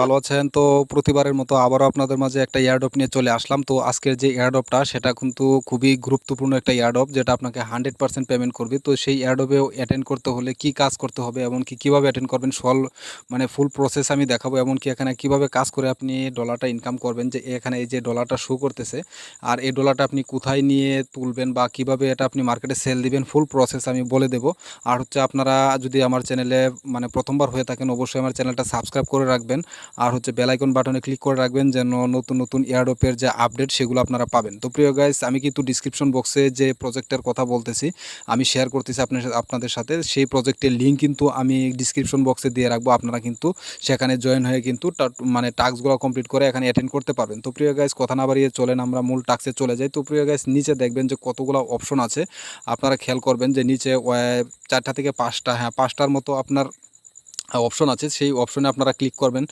ভালো আছেন। তো প্রতিবারের মতো আবারও আপনাদের মাঝে একটা এয়ারড্রপ নিয়ে চলে আসলাম। তো আজকের যে এয়ারড্রপটা সেটা কিন্তু খুবই গুরুত্বপূর্ণ একটা এয়ারড্রপ যেটা আপনাকে হান্ড্রেড পার্সেন্ট পেমেন্ট করবে। তো সেই এয়ারড্রপে অ্যাটেন্ড করতে হলে কি কাজ করতে হবে এমনকি কীভাবে অ্যাটেন্ড করবেন, সল মানে ফুল প্রসেস আমি দেখাবো এমনকি এখানে কীভাবে কাজ করে আপনি ডলারটা ইনকাম করবেন, যে এখানে এই যে ডলারটা শো করতেছে, আর এই ডলারটা আপনি কোথায় নিয়ে তুলবেন, বা কীভাবে এটা আপনি মার্কেটে সেল দিবেন ফুল প্রসেস আমি বলে দেবো। আর হচ্ছে আপনারা যদি আমার চ্যানেলে মানে প্রথমবার হয়ে থাকেন, অবশ্যই আমার চ্যানেলটা সাবস্ক্রাইব করে রাখবেন। আর হচ্ছে বেলাইকন বাটনে ক্লিক করে রাখবেন যেন নতুন নতুন এয়ারড্রপের যে আপডেট সেগুলো আপনারা পাবেন। তো প্রিয় গাইস আমি কিন্তু ডিসক্রিপশন বক্সে যে প্রজেক্টের কথা বলতেছি, আমি শেয়ার করতেছি আপনার আপনাদের সাথে। সেই প্রজেক্টের লিঙ্ক কিন্তু আমি ডিসক্রিপশন বক্সে দিয়ে রাখব। আপনারা কিন্তু সেখানে জয়েন হয়ে কিন্তু মানে টাস্কগুলো কমপ্লিট করে এখানে অ্যাটেন্ড করতে পারবেন। তো প্রিয় গাইস কথা না বাড়িয়ে চলেন, আমরা মূল টাস্কে চলে যাই। তো প্রিয় গাইস নিচে দেখবেন যে কতগুলো অপশন আছে। আপনারা খেয়াল করবেন যে নিচে চারটা থেকে পাঁচটা হ্যাঁ পাঁচটার মতো আপনার অপশন আছে। সেই অপশনে আপনারা ক্লিক করবেন।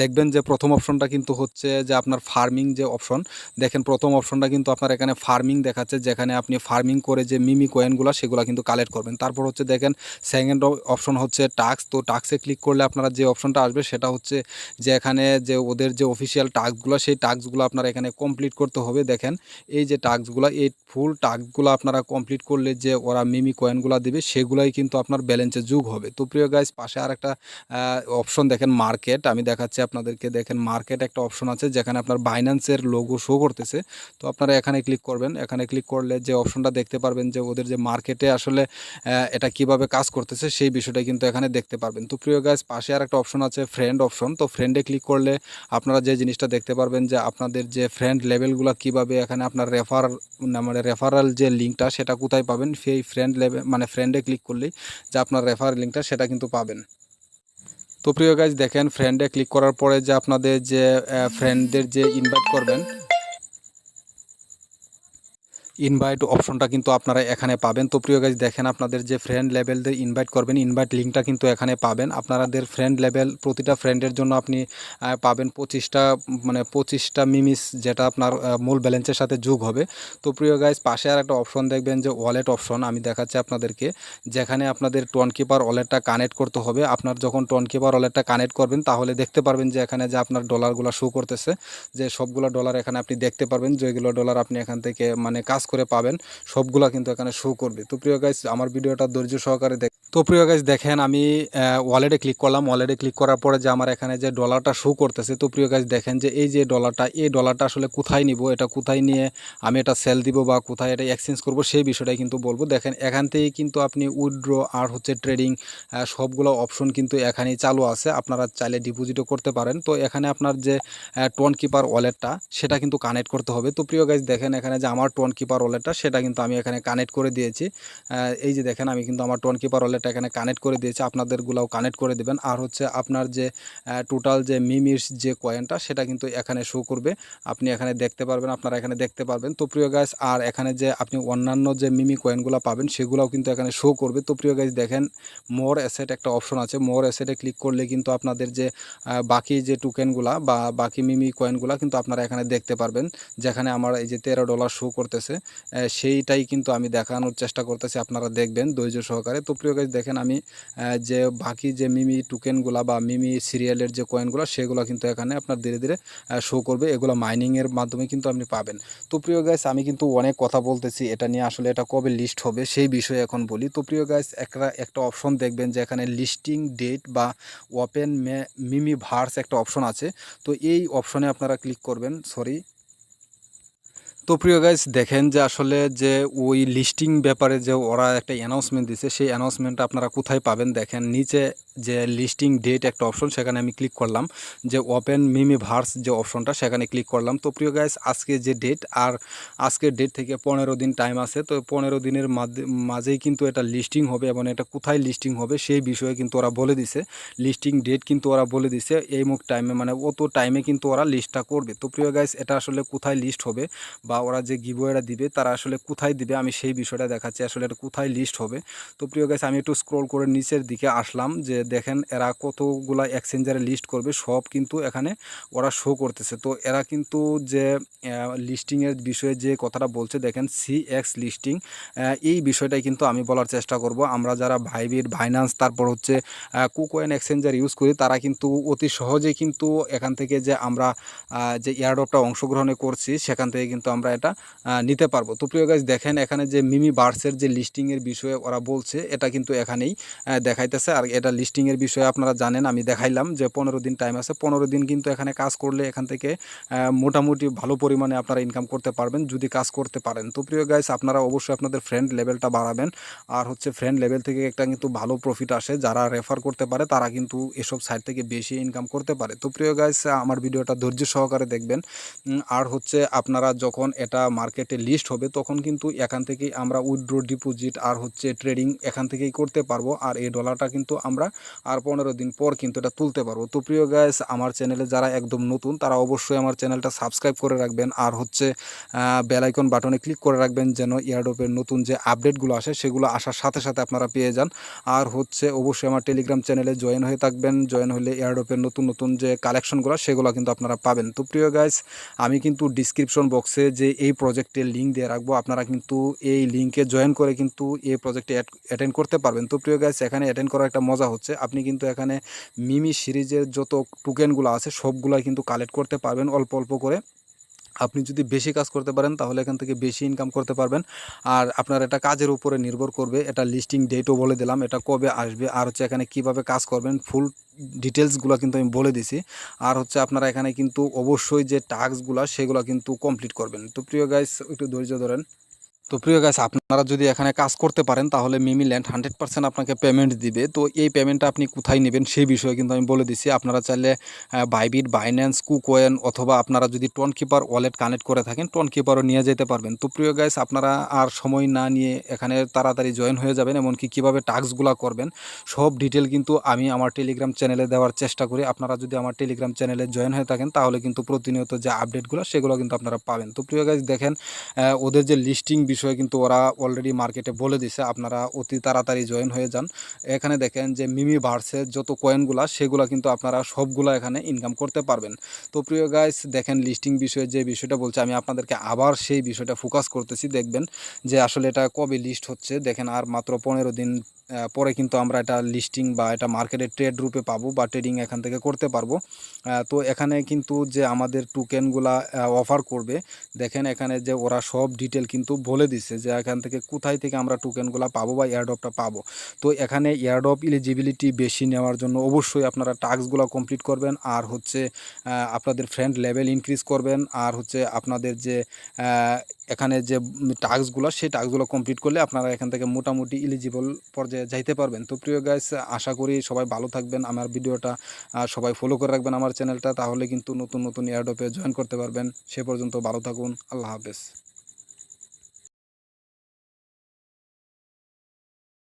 দেখবেন যে প্রথম অপশনটা কিন্তু হচ্ছে যে আপনার ফার্মিং যে অপশন দেখেন প্রথম অপশনটা কিন্তু আপনার এখানে ফার্মিং দেখাচ্ছে, যেখানে আপনি ফার্মিং করে যে মিমি কয়েনগুলো সেগুলো কিন্তু কালেক্ট করবেন। তারপর হচ্ছে দেখেন সেকেন্ড অপশন হচ্ছে টাক্স তো টাক্সে ক্লিক করলে আপনারা যে অপশনটা আসবে, সেটা হচ্ছে যে এখানে যে ওদের যে অফিসিয়াল টাস্কগুলো সেই টাস্কগুলো আপনারা এখানে কমপ্লিট করতে হবে। দেখেন এই যে টাস্কগুলো এই ফুল টাস্কগুলো আপনারা কমপ্লিট করলে যে ওরা মিমি কয়েনগুলো দেবে, সেগুলাই কিন্তু আপনার ব্যালেন্সে যোগ হবে। তো প্রিয় গাইস পাশে আর একটা অপশন দেখেন মার্কেট আমি দেখাচ্ছি আপনাদেরকে, দেখেন মার্কেট একটা অপশন আছে যেখানে আপনার বাইন্যান্সের লোগো শো করতেছে। তো আপনারা এখানে ক্লিক করবেন। এখানে ক্লিক করলে যে অপশনটা দেখতে পারবেন যে ওদের যে মার্কেটে আসলে এটা কীভাবে কাজ করতেছে সেই বিষয়টা কিন্তু এখানে দেখতে পারবেন। তো প্রিয় গাইস পাশে আর একটা অপশন আছে ফ্রেন্ড অপশন তো ফ্রেন্ডে ক্লিক করলে আপনারা যে জিনিসটা দেখতে পারবেন যে আপনাদের যে ফ্রেন্ড লেভেলগুলো কীভাবে এখানে আপনার রেফার মানে রেফারাল যে লিঙ্কটা সেটা কোথায় পাবেন, সেই ফ্রেন্ড লেভেল মানে ফ্রেন্ডে ক্লিক করলেই যে আপনার রেফার লিঙ্কটা সেটা কিন্তু পাবেন। তো প্রিয় গাইজ দেখেন ফ্রেন্ডে ক্লিক করার পরে যে আপনাদের যে ফ্রেন্ডদের যে ইনভাইট করবেন ইনভাইট অপশনটা কিন্তু আপনারা এখানে পাবেন। তো প্রিয় গাইজ দেখেন আপনাদের যে ফ্রেন্ড লেভেলদের ইনভাইট করবেন ইনভাইট লিঙ্কটা কিন্তু এখানে পাবেন। আপনাদের ফ্রেন্ড লেভেল প্রতিটা ফ্রেন্ডের জন্য আপনি পাবেন পঁচিশটা মানে পঁচিশটা মিমিস যেটা আপনার মূল ব্যালেন্সের সাথে যোগ হবে। তো প্রিয় গাইজ পাশে আর একটা অপশন দেখবেন যে ওয়ালেট অপশন আমি দেখাচ্ছি আপনাদেরকে। যেখানে আপনাদের টোন কিপার ওয়ালেটটা কানেক্ট করতে হবে। আপনার যখন টোন কিপার ওয়ালেটটা কানেক্ট করবেন, তাহলে দেখতে পারবেন যে এখানে যে আপনার ডলারগুলো শো করতেছে, যে সবগুলো ডলার এখানে আপনি দেখতে পারবেন, যেগুলো ডলার আপনি এখান থেকে মানে কাজ করে পাবেন। সবগুলা কিন্তু এখানে শো করবে। তো প্রিয় গাইজ আমার ভিডিওটা ধৈর্য সহকারে দেখ তো প্রিয় গাইজ দেখেন আমি ওয়ালেটে ক্লিক করলাম। ওয়ালেটে ক্লিক করার পরে যে আমার এখানে যে ডলারটা শো করতেছে, তো প্রিয় গাইজ দেখেন যে এই যে ডলারটা এই ডলারটা আসলে কোথায় নিব, এটা কোথায় নিয়ে আমি এটা সেল দিব বা কোথায় এটা এক্সচেঞ্জ করব, সেই বিষয়টাই কিন্তু বলব। দেখেন, এখান থেকেই কিন্তু আপনি উইথড্র আর হচ্ছে ট্রেডিং সবগুলো অপশন কিন্তু এখানেই চালু আছে। আপনারা চাইলে ডিপোজিটও করতে পারেন। তো এখানে আপনার যে টোন কিপার ওয়ালেটটা সেটা কিন্তু কানেক্ট করতে হবে। তো প্রিয় গাইজ দেখেন এখানে যে আমার টোন কিপার ওয়ালেটটা সেটা কিন্তু আমি এখানে কানেক্ট করে দিয়েছি। এই যে দেখেন, আমি কিন্তু আমার টোন কিপার ওয়ালেটটা এখানে কানেক্ট করে দিয়েছে, আপনাদেরগুলাও কানেক্ট করে দেবেন। আর হচ্ছে আপনার যে টোটাল যে মিমির যে কয়েনটা সেটা কিন্তু এখানে শো করবে। আপনি এখানে দেখতে পারবেন, আপনারা এখানে দেখতে পারবেন। তো প্রিয় গাইজ আর এখানে যে আপনি অন্যান্য যে মিমি কয়েনগুলো পাবেন, সেগুলোও কিন্তু এখানে শো করবে। তো প্রিয় গাইজ দেখেন মোর অ্যাসেট একটা অপশন আছে। মোর অ্যাসেটে ক্লিক করলে কিন্তু আপনাদের যে বাকি যে টোকেনগুলা বা বাকি মিমি কয়েনগুলা কিন্তু আপনারা এখানে দেখতে পারবেন। যেখানে আমার এই যে তেরো ডলার শো করতেছে সেইটাই কিন্তু আমি দেখানোর চেষ্টা করতেছি, আপনারা দেখবেন ধৈর্য সহকারে। তো প্রিয় গাইজ দেখেন আমি যে বাকি যে মিমি টোকেনগুলা বা মিমি সিরিয়ালের যে কয়েনগুলো সেগুলো কিন্তু এখানে আপনার ধীরে ধীরে শো করবে। এগুলো মাইনিংয়ের মাধ্যমে কিন্তু আপনি পাবেন। তো প্রিয় গাইস আমি কিন্তু অনেক কথা বলতেছি। এটা নিয়ে আসলে এটা কবে লিস্ট হবে, সেই বিষয়ে এখন বলি। তো প্রিয় গাইস একটা একটা অপশন দেখবেন যে এখানে লিস্টিং ডেট বা ওপেন মিমি ভার্স একটা অপশন আছে। তো এই অপশনে আপনারা ক্লিক করবেন সরি তো প্রিয় গাইজ দেখেন যে আসলে যে ওই লিস্টিং ব্যাপারে যে ওরা একটা অ্যানাউন্সমেন্ট দিছে, সেই অ্যানাউন্সমেন্টটা আপনারা কোথায় পাবেন দেখেন, নিচে যে লিস্টিং ডেট একটা অপশন সেখানে আমি ক্লিক করলাম। যে ওপেন মিমি ভার্স যে অপশনটা সেখানে ক্লিক করলাম। তো প্রিয় গাইস আজকে যে ডেট আর আজকের ডেট থেকে পনেরো দিন টাইম আছে। তো পনেরো দিনের মাঝে- মাঝেই কিন্তু এটা লিস্টিং হবে এবং এটা কোথায় লিস্টিং হবে, সেই বিষয়ে কিন্তু ওরা বলে দিছে। লিস্টিং ডেট কিন্তু ওরা বলে দিছে এই মুখ টাইমে মানে অত টাইমে কিন্তু ওরা লিস্টটা করবে। তো প্রিয় গাইস এটা আসলে কোথায় লিস্ট হবে বা ওরা যে গিভওয়েটা দিবে, তারা আসলে কোথায় দিবে, আমি সেই বিষয়টা দেখাচ্ছি আসলে এটা কোথায় লিস্ট হবে। তো প্রিয় গাইস আমি একটু স্ক্রল করে নিচের দিকে আসলাম যে দেখেন, এরা কতগুলা এক্সচেঞ্জারে লিস্ট করবে, সব কিন্তু এখানে ওরা শো করতেছে। তো এরা কিন্তু যে লিস্টিংয়ের বিষয়ে যে কথাটা বলছে, দেখেন সি এক্স লিস্টিং এই বিষয়টাই কিন্তু আমি বলার চেষ্টা করব। আমরা যারা ভাইবিট ভাইন্যান্স তারপর হচ্ছে কুকোয়েন এক্সচেঞ্জার ইউজ করি, তারা কিন্তু অতি সহজেই কিন্তু এখান থেকে যে আমরা যে এয়ারড্রপটা অংশগ্রহণে করছি, সেখান থেকে কিন্তু আমরা এটা নিতে পারব। তো প্রিয় গাছ দেখেন এখানে যে মিমি বার্সের যে লিস্টিংয়ের বিষয়ে ওরা বলছে, এটা কিন্তু এখানেই দেখাইতেছে। আর এটা লিস্টিংয়ের বিষয়ে আপনারা জানেন, আমি দেখাইলাম যে পনেরো দিন টাইম আছে। পনেরো দিন কিন্তু এখানে কাজ করলে এখান থেকে মোটামুটি ভালো পরিমাণে আপনারা ইনকাম করতে পারবেন যদি কাজ করতে পারেন। তো প্রিয় গাইস আপনারা অবশ্যই আপনাদের ফ্রেন্ড লেভেলটা বাড়াবেন। আর হচ্ছে ফ্রেন্ড লেভেল থেকে একটা কিন্তু ভালো প্রফিট আসে। যারা রেফার করতে পারে, তারা কিন্তু এসব সাইট থেকে বেশি ইনকাম করতে পারে। তো প্রিয় গাইস আমার ভিডিওটা ধৈর্য সহকারে দেখবেন। আর হচ্ছে আপনারা যখন এটা মার্কেটে লিস্ট হবে, তখন কিন্তু এখান থেকেই আমরা উইথড্র ডিপোজিট আর হচ্ছে ট্রেডিং এখান থেকেই করতে পারব। আর এই ডলারটা কিন্তু আমরা আর পনেরো দিন পর কিন্তু এটা তুলতে পারব। তো প্রিয় গাইস আমার চ্যানেলে যারা একদম নতুন, তারা অবশ্যই আমার চ্যানেলটা সাবস্ক্রাইব করে রাখবেন আর হচ্ছে বেলাইকন বাটনে ক্লিক করে রাখবেন যেন ইয়ারডোপের নতুন যে আপডেটগুলো আসে, সেগুলো আসার সাথে সাথে আপনারা পেয়ে যান। আর হচ্ছে, অবশ্যই আমার টেলিগ্রাম চ্যানেলে জয়েন হয়ে থাকবেন। জয়েন হলে এয়ারডোপের নতুন নতুন যে কালেকশনগুলো সেগুলো কিন্তু আপনারা পাবেন। তো প্রিয় গাইস আমি কিন্তু ডিসক্রিপশন বক্সে যে এই প্রজেক্টের লিঙ্ক দিয়ে রাখব, আপনারা কিন্তু এই লিঙ্কে জয়েন করে কিন্তু এই প্রজেক্টে অ্যাটেন্ড করতে পারবেন। তো প্রিয় গাইস এখানে অ্যাটেন্ড করার একটা মজা হচ্ছে আপনি কিন্তু এখানে মিমি সিরিজের যত টোকেনগুলো আছে, সবগুলাই কিন্তু কালেক্ট করতে পারবেন অল্প অল্প করে। আপনি যদি বেশি কাজ করতে পারেন, তাহলে এখান থেকে বেশি ইনকাম করতে পারবেন। আর আপনার এটা কাজের উপরে নির্ভর করবে, এটা লিস্টিং ডেটও বলে দিলাম, এটা কবে আসবে, আর হচ্ছে এখানে কীভাবে কাজ করবেন ফুল ডিটেলসগুলো কিন্তু আমি বলে দিছি। আর হচ্ছে আপনারা এখানে কিন্তু অবশ্যই যে টাস্কগুলো সেগুলো কিন্তু কমপ্লিট করবেন। তো প্রিয় গাইস একটু ধৈর্য ধরেন। তো প্রিয় গাছ আপনারা যদি এখানে কাজ করতে পারেন, তাহলে মিমি ল্যান্ড হান্ড্রেড পার্সেন্ট আপনাকে পেমেন্ট দিবে। তো এই পেমেন্টটা আপনি কোথায় নেবেন সেই বিষয়ে কিন্তু আমি বলে দিচ্ছি। আপনারা চাইলে বাইবিট বাইন্যান্স কুকোয়েন অথবা আপনারা যদি টোন কিপার ওয়ালেট কানেক্ট করে থাকেন টোন কিপারও নিয়ে যেতে পারবেন। তো প্রিয় গাইস আপনারা আর সময় না নিয়ে এখানে তাড়াতাড়ি জয়েন হয়ে যাবেন, এমনকি কীভাবে টাস্কগুলো করবেন, সব ডিটেল কিন্তু আমি আমার টেলিগ্রাম চ্যানেলে দেওয়ার চেষ্টা করি। আপনারা যদি আমার টেলিগ্রাম চ্যানেলে জয়েন হয়ে থাকেন, তাহলে কিন্তু প্রতিনিয়ত যে আপডেটগুলো সেগুলো কিন্তু আপনারা পাবেন। তো প্রিয় গাইস দেখেন ওদের যে লিস্টিং বিষয়ে কিন্তু ওরা অলরেডি মার্কেটে বলে দিছে, আপনারা অতি তাড়াতাড়ি জয়েন হয়ে যান। এখানে দেখেন যে মিমি ভার্সের যত কয়েনগুলা সেগুলো কিন্তু আপনারা সবগুলো এখানে ইনকাম করতে পারবেন। তো প্রিয় গাইস দেখেন লিস্টিং বিষয়ে যে বিষয়টা বলছে, আমি আপনাদেরকে আবার সেই বিষয়টা ফোকাস করতেছি। দেখবেন যে আসলে এটা কবে লিস্ট হচ্ছে, দেখেন আর মাত্র পনেরো দিন পরে কিন্তু আমরা এটা লিস্টিং বা এটা মার্কেটে ট্রেড রূপে পাবো বা ট্রেডিং এখান থেকে করতে পারব। তো এখানে কিন্তু যে আমাদের টোকেনগুলা অফার করবে, দেখেন এখানে যে ওরা সব ডিটেল কিন্তু বলে দিছে যে এখান থেকে কোথায় থেকে আমরা টোকেনগুলো পাবো বা এয়ারড্রপটা পাবো। তো এখানে এয়ারড্রপ এলিজিবিলিটি বেশি নেওয়ার জন্য অবশ্যই আপনারা টাস্কগুলো কমপ্লিট করবেন, আর হচ্ছে আপনাদের ফ্রেন্ড লেভেল ইনক্রিজ করবেন, আর হচ্ছে আপনাদের যে এখানে যে টাস্কগুলো সেই টাস্কগুলো কমপ্লিট করলে আপনারা এখান থেকে মোটামুটি ইলিজিবল পর্যায়ে যাইতে পারবেন। তো প্রিয় গাইস আশা করি সবাই ভালো থাকবেন। আমার ভিডিওটা সবাই ফলো করে রাখবেন আমার চ্যানেলটা তাহলে কিন্তু নতুন নতুন এয়ারডপে জয়েন করতে পারবেন। সে পর্যন্ত ভালো থাকুন। আল্লাহ হাফেজ।